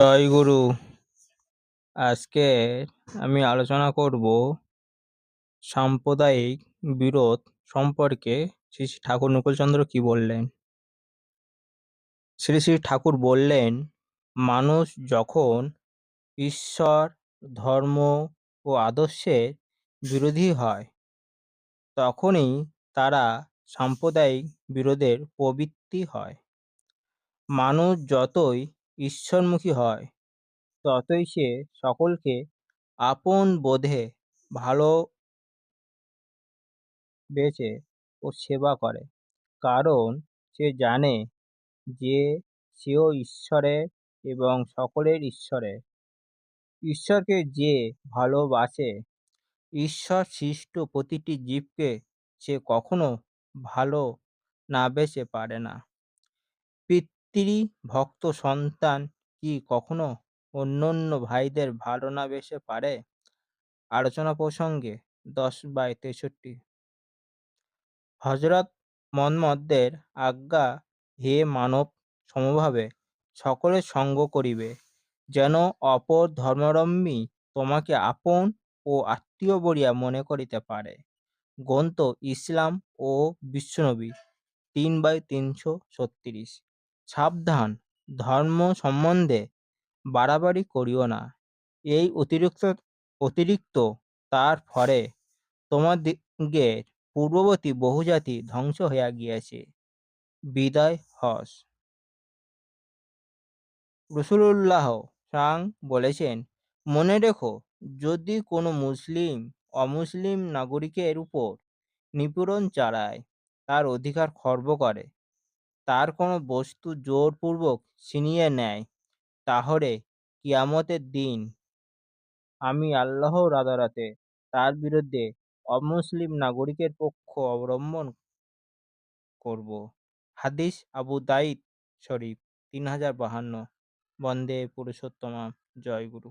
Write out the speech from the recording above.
জয় গুরু। আজকে আমি আলোচনা করব সাম্প্রদায়িক বিরোধ সম্পর্কে। শ্রী শ্রী ঠাকুর নকুলচন্দ্র কি বললেন? শ্রী শ্রী ঠাকুর বললেন, মানুষ যখন ঈশ্বর, ধর্ম ও আদর্শের বিরোধী হয়, তখনই তারা সাম্প্রদায়িক বিরোধের প্রবৃত্তি হয়। মানুষ যতই ঈশ্বরমুখী হয়। ততই সে সকলকে আপন বোধে ভালোবেসে ও সেবা করে। কারণ সে জানে যে সেও ঈশ্বরের এবং সকলের ঈশ্বরের ঈশ্বরকে যে ভালোবাসে ঈশ্বর সৃষ্ট প্রতিটি জীবকে সে কখনো ভালো না বেসে পারে না। পিতৃভক্ত সন্তান কি কখনো অন্যান্য ভাইদের ভালো না বেসে পারে? আলোচনা প্রসঙ্গে দশ বাই তেষট্টি। হজরত মহম্মদের আজ্ঞা হে মানব সমভাবে সকলের সঙ্গ করিবে, যেন অপর ধর্মাবলম্বী তোমাকে আপন ও আত্মীয় বলিয়া মনে করিতে পারে। গ্রন্থ ইসলাম ও বিশ্বনবী, তিন বাই তিনশো ছত্রিশ। সাবধান ধর্ম সম্বন্ধে বাড়াবাড়ি করিও না। এই অতিরিক্ত অতিরিক্ত তার ফলে তোমাদিগের পূর্ববর্তী বহু জাতি ধ্বংস হইয়া গিয়াছে। বিদায় হস। রসুলুল্লাহ সাং বলেছেন, মনে রেখো, যদি কোনো মুসলিম অমুসলিম নাগরিকের উপর নিপীড়ন চালায়, তার অধিকার খর্ব করে। তার কোনো বস্তু জোরপূর্বক ছিনিয়ে নেয়। তাহলে কিয়ামতের দিন আমি আল্লাহর আদালতে তার বিরুদ্ধে অমুসলিম নাগরিকের পক্ষ অবলম্বন করব। হাদিস আবু দাইদ শরীফ তিন হাজার বাহান্ন। বন্দে পুরুষোত্তমা। জয় গুরু।